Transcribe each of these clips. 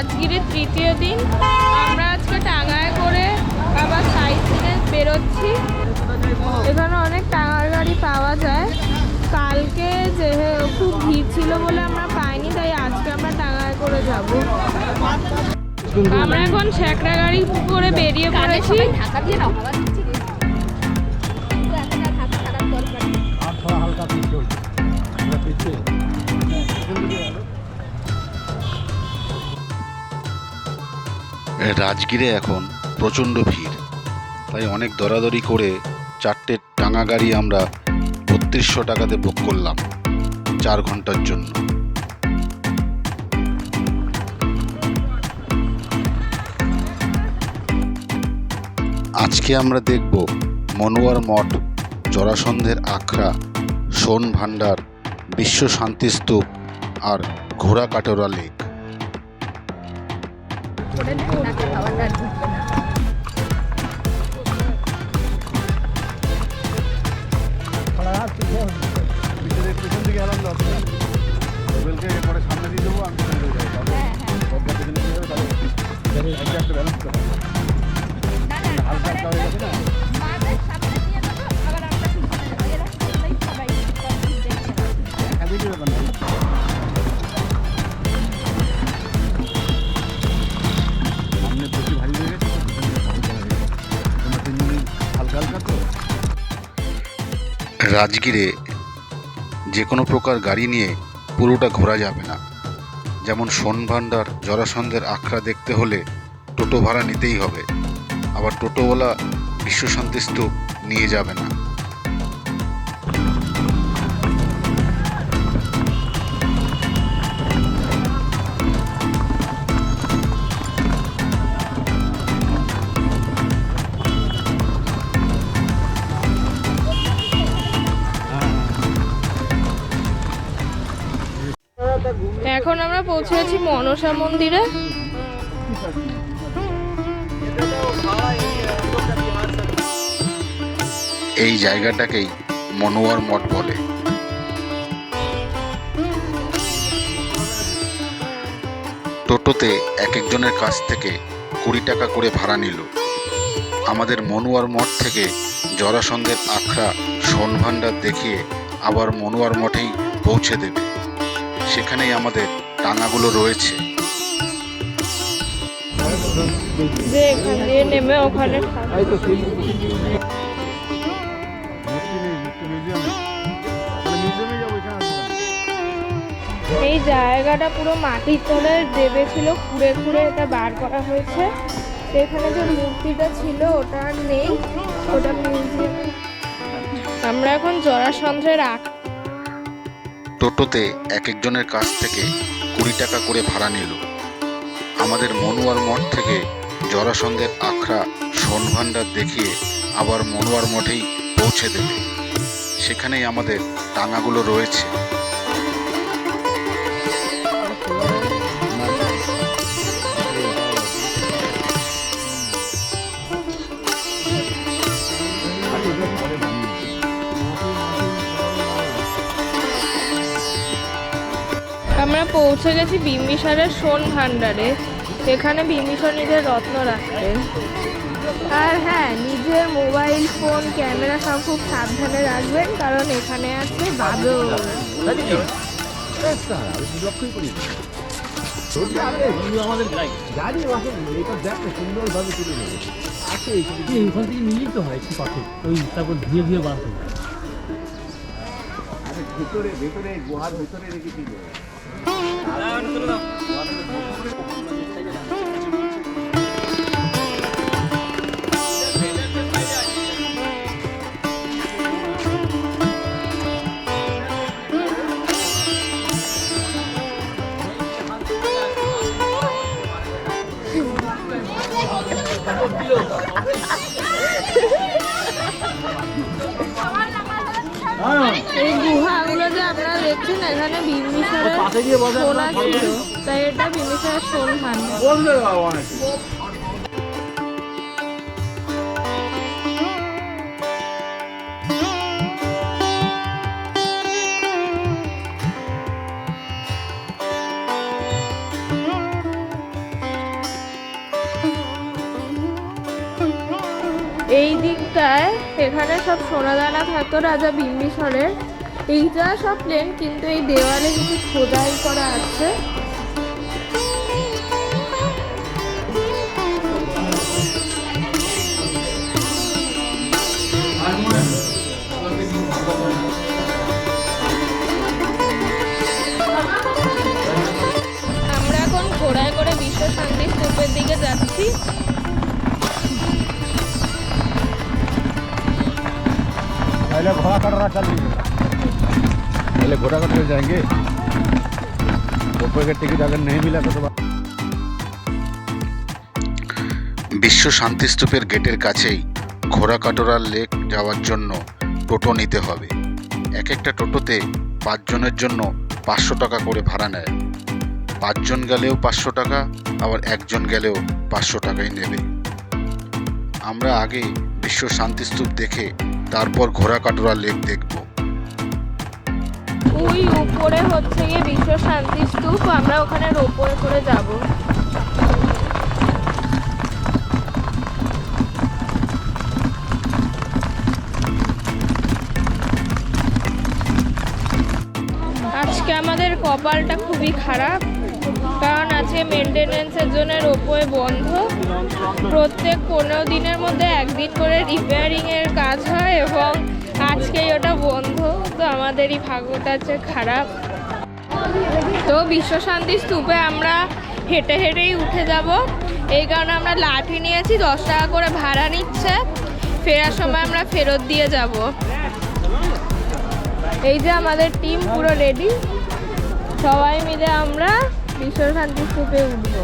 রাজগীরের তৃতীয় দিন। আমরা আজকে টাঙায় করে আবার সিনে বেরোচ্ছি। এখানে অনেক টাঙার গাড়ি পাওয়া যায়। কালকে যে খুব ভিড় ছিল বলে আমরা পাইনি, তাই আজকে আমরা টাঙায় করে যাব। আমরা এখন ছ্যাকড়া গাড়ি করে বেরিয়ে পড়েছি। ঢাকা দিয়ে রে। কিন্তু রাজগীরে এখন প্রচণ্ড ভিড়। তাই অনেক দরাদরি করে চারটে টাঙা গাড়ি আমরা বত্রিশশো টাকাতে বুক করলাম চার ঘণ্টার জন্য। আজকে আমরা দেখব মনোয়ার মঠ, জরাসন্ধের আখড়া, সোন ভাণ্ডার, বিশ্ব শান্তিস্তূপ আর ঘোড়া কাটোরা লেক করে ঢাকা খাওয়াটা আর ঢুকবে না। পিছনে দিকে এলাম মোবাইলকে পরে। সামনে দিয়ে দেবো আমি পিছনে দিয়ে যাব তাহলে একটা ব্যালেন্স করো না, না, হালকা হালকা হয়ে গেছে না মাদের সামনে রাজগীরে যে কোনো প্রকার গাড়ি নিয়ে পুরোটা ঘোরা যাবে না। যেমন সোনভান্ডার জরাসন্ধের আখড়া দেখতে হলে টোটো ভাড়া নিতেই হবে। আবার টোটোওয়ালা বিশ্বশান্তি স্তূপ নিয়ে যাবে না। পৌঁছেছি মনসা মন্দিরে। এই জায়গাটাকেই মনোয়ার মঠ বলে। টোটোতে এক একজনের কাছ থেকে কুড়ি টাকা করে ভাড়া নিল। আমাদের মনোয়ার মঠ থেকে জরাসন্ধের আখড়া সোনভান্ডার দেখিয়ে আবার মনোয়ার মঠেই পৌঁছে দেবে। সেখানেই আমাদের টাঙাগুলো রয়েছে। যে এখান দিয়ে নেমে ওখানে এই জায়গাটা পুরো মাটির তলে দেবে ছিল খুঁড়ে খুঁড়ে এটা বার করা হয়েছে। তো এখানে যে মূর্তিটা ছিল ওটা আর নেই। ওটা মিউজিয়ামে আমরা এখন জরাসন্ধের আখ টোটোতে এক একজনের কাছ থেকে কুড়ি টাকা করে ভাড়া নিল। আমাদের মনোয়ার মঠ থেকে জরাসন্ধের আখড়া সোনভাণ্ডার দেখিয়ে আবার মনোয়ার মঠেই পৌঁছে দেবে। সেখানেই আমাদের টাঙাগুলো রয়েছে। আমরা পৌঁছে গেছি বিম্বিসারের সোন ভাণ্ডারে এখানে বিম্বিসার নিজের রত্ন রাখতেন আর হ্যাঁ নিজের মোবাইল ফোন, ক্যামেরা সব খুব সাবধানে রাখবেন, কারণ এখানে আছে বাদর বার ভেতরে ভেতরে, গুহার ভেতরে রেখেছি। তো। আপনারা দেখছেন এখানে বিম্বিসারের সোনা ছিল। তাই এটা বিম্বিসারের সন্ধান এই দিকটায় এখানে সব সোনাদানা থাকতো রাজা বিম্বিসরের এইটা সব প্লেন কিন্তু এই দেওয়ালে কিছু খোদাই করা আছে আমরা এখন ঘোড়ায় করে বিশ্ব শান্তি স্তূপের দিকে যাচ্ছি पहले घोड़ा कटरा चल पहले घोड़ा कटरा जाएंगे ऊपर का टिकट अगर नहीं मिला तो तो বিশ্ব শান্তিস্তূপের গেটের কাছেই ঘোড়াকাটোরার লেক যাওয়ার জন্য টোটো নিতে হবে এক একটা টোটোতে পাঁচজনের জন্য পাঁচশো টাকা করে ভাড়া নেয় পাঁচজন গেলেও পাঁচশো টাকা আবার একজন গেলেও পাঁচশো টাকাই নেবে আমরা আগে বিশ্ব শান্তিস্তূপ দেখে তারপর ঘোড়াকাটোরা লেক দেখব উপরে হচ্ছে গিয়ে বিশ্ব শান্তি স্তূপ, আমরা ওখানে রোপওয়ে করে যাব। আজকে আমাদের কপালটা খুবই খারাপ, কারণ আজকে মেনটেনেন্সের জন্য রোপওয়ে বন্ধ। প্রত্যেক পনেরো দিনের মধ্যে একদিন করে রিপেয়ারিংয়ের কাজ হয় এবং আজকেই ওটা বন্ধ। তো আমাদেরই ভাগ্যটা হচ্ছে খারাপ। তো বিশ্ব শান্তি স্তূপে আমরা হেঁটে হেঁটেই উঠে যাব। এই কারণে আমরা লাঠি নিয়েছি, দশ টাকা করে ভাড়া নিচ্ছে। ফেরার সময় আমরা ফেরত দিয়ে যাব। এই যে আমাদের টিম পুরো রেডি সবাই মিলে আমরা বিশ্ব শান্তি স্তূপে উঠবো।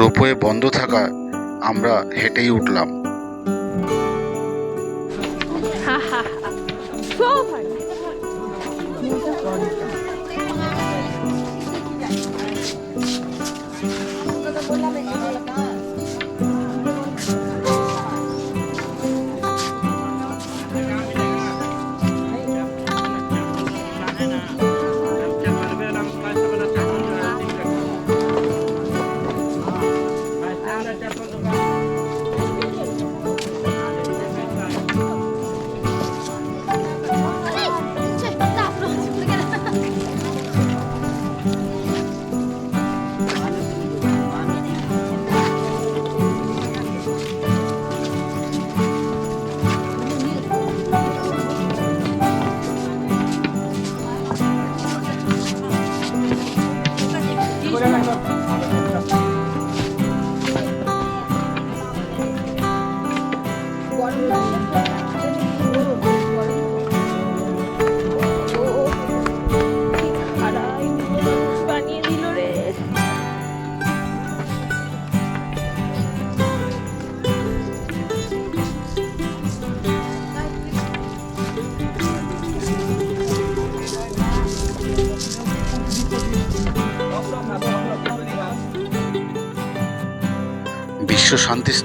রোপওয়ে বন্ধ থাকায় আমরা হেঁটেই উঠলাম।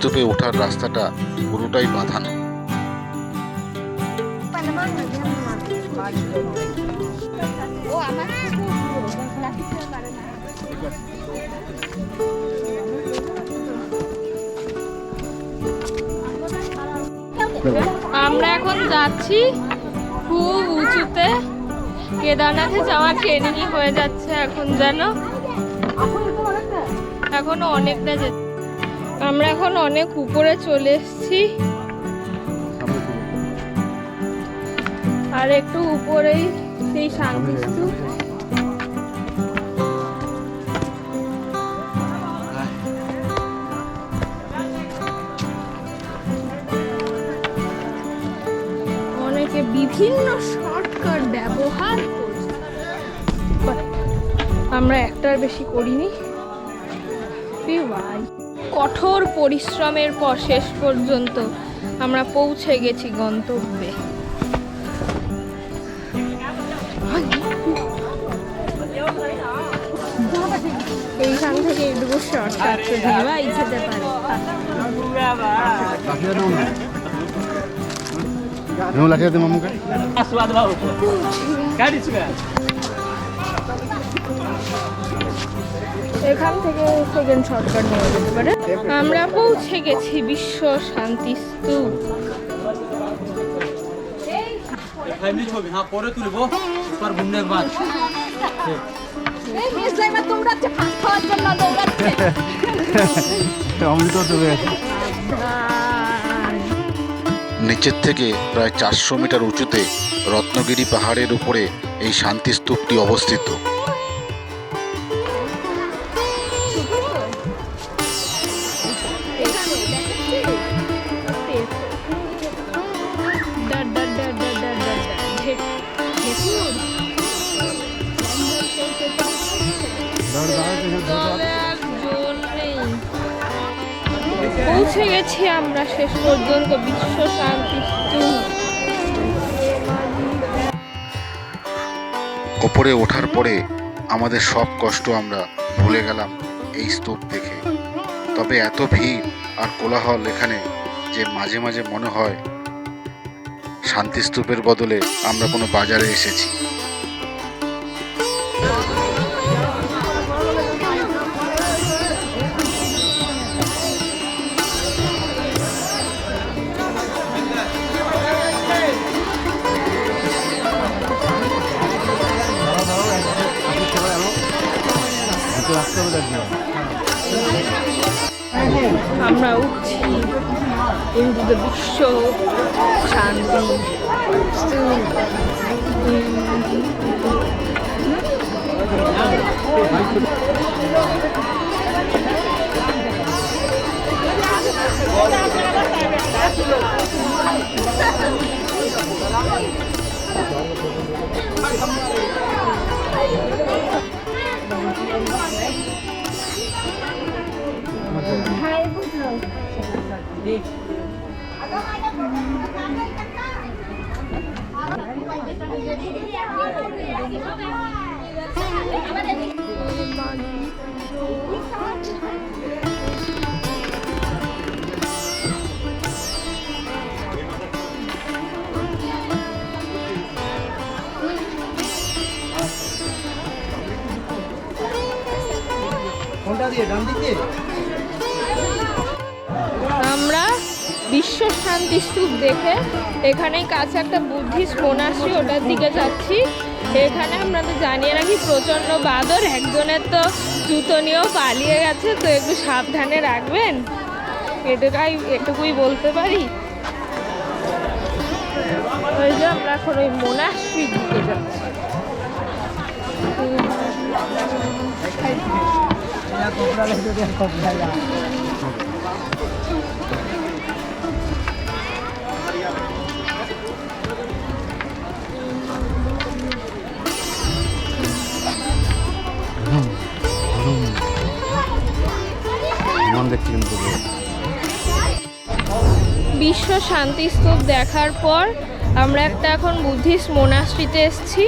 শান্তিস্তূপে ওঠার রাস্তাটা পুরোটাই বাঁধানো। আমার এখন যাচ্ছি খুব উঁচুতে। কেদারনাথে যাওয়ার ট্রেনিংই হয়ে যাচ্ছে এখন যেন। এখনও অনেকটা যে আমরা এখন অনেক উপরে চলে এসেছি। আর একটু উপরেই সেই শান্তিস্তূপ অনেকে বিভিন্ন শর্টকাট ব্যবহার আমরা একটার বেশি করিনি। ভাই, কঠোর পরিশ্রমের পর শেষ পর্যন্ত আমরা পৌঁছে গেছি গন্তব্যে। এইখান থেকে এইটুকু শর্টকাট ভাই যেতে পারে। এখান থেকে সেকেন্ড শর্টকাট নেওয়া যেতে পারে। আমরা পৌঁছে গেছি বিশ্ব শান্তি স্তূপ নিচের থেকে প্রায় চারশো মিটার উঁচুতে রত্নগিরি পাহাড়ের উপরে এই শান্তি স্তূপটি অবস্থিত। পৌঁছে গেছি আমরা শেষ পর্যন্ত, বিশ্ব শান্তি ওপরে ওঠার পরে আমাদের সব কষ্ট আমরা ভুলে গেলাম এই স্তূপ দেখে। তবে এত ভিড় আর কোলাহল এখানে যে মাঝে মাঝে মনে হয় শান্তি স্তূপের বদলে আমরা কোনো বাজারে এসেছি। দুটো রাস্তা হবে দেখব আমরা উঠছি into the বিশ্ব শান্তি স্তূপ। বিশ্ব শান্তি স্তূপ দেখে এখানেই কাছে একটা বুদ্ধিস্ট মোনাস্ট্রি ওটার দিকে যাচ্ছি। এখানে আপনাদের জানিয়ে রাখি প্রচণ্ড বাদর, একজনের তো জুতো নিয়েও পালিয়ে গেছে, তো একটু সাবধানে রাখবেন। এটুকাই, এটুকুই বলতে পারি। ওই যে আমরা এখন ওই মোনাস্ট্রির দিকে যাচ্ছি। মন দেখছি কিন্তু বিশ্ব শান্তি স্তূপ দেখার পর আমরা একটা এখন বুদ্ধিস্ট মোনাস্ট্রিতে এসেছি।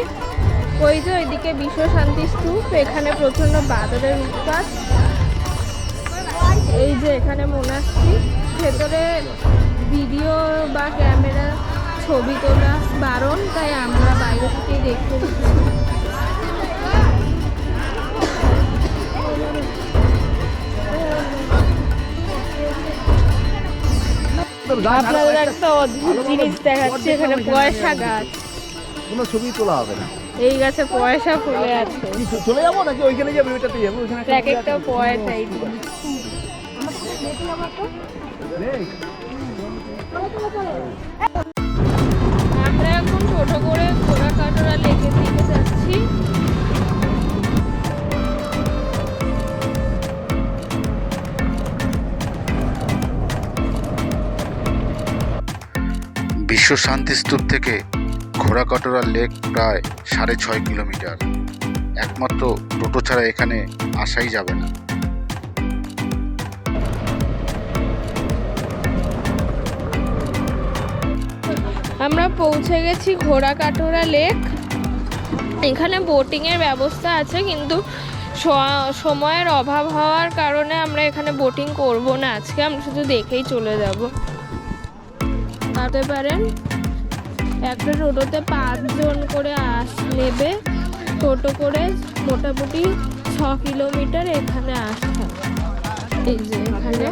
ওই যে ওইদিকে বিশ্ব শান্তি স্তূপ, এখানে প্রচণ্ড বাদরের উৎপাত। এই যে এখানে মোনাস্ট্রি ভেতরে ভিডিও বা ক্যামেরা ছবি তোলা বারণ, তাই আমরা বাইরে থেকেই দেখতে আপনাদের একটা অদ্ভুত জিনিস দেখাচ্ছি এখানে পয়সা গাছ। কোনো ছবি তোলা হবে না। এই গাছে পয়সা ফুলে আছে। চলে যাব নাকি ওইখানে যাবে ওইটাতে যাব ওইখানে এক একটা পয়সা এই আমরা এখন টোটো করে ঘোড়া কাটোরা লেকের দিকে যাচ্ছি। বিশ্ব শান্তি স্তূপ থেকে ঘোড়াকটরা লেক প্রায় সাড়ে ছয় কিলোমিটার। একমাত্র টোটো ছাড়া এখানে আসাই যাবে না। আমরা পৌঁছে গেছি ঘোড়া কাটোরা লেক। এখানে বোটিংয়ের ব্যবস্থা আছে, কিন্তু সময়ের অভাব হওয়ার কারণে আমরা এখানে বোটিং করব না। আজকে আমরা শুধু দেখেই চলে যাব। ভাবতে পারেন। একটা টোটোতে পাঁচজন করে আস, নেবে। টোটো করে মোটামুটি ছ কিলোমিটার এখানে আসতে এই যে এখানে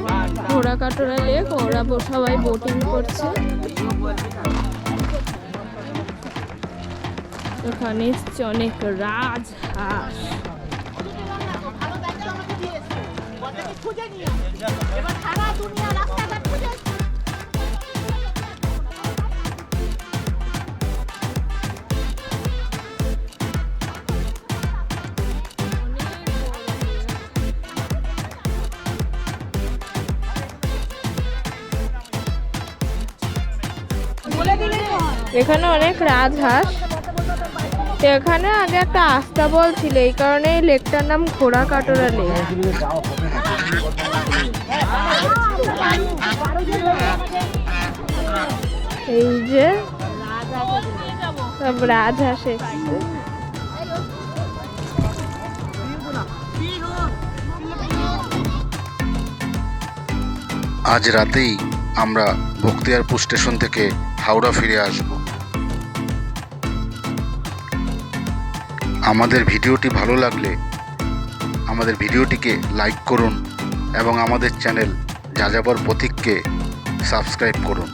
ঘোড়া কাটোরা লেক, ওরা সবাই বোটিং করছে। এসছে অনেক রাজহাঁস। এখানে অনেক রাজহাঁস। তো এখানে আগে একটা আস্তাবল ছিল, এই কারণে এই লেকটার নাম ঘোড়া কাটোরা লেক। এই যে সব রাজহাঁস আজ রাতেই আমরা বখতিয়ারপুর স্টেশন থেকে হাওড়া ফিরে আসব। আমাদের ভিডিওটি ভালো লাগলে আমাদের ভিডিওটিকে লাইক করুন এবং আমাদের চ্যানেল যাযাবর প্রতীককে সাবস্ক্রাইব করুন।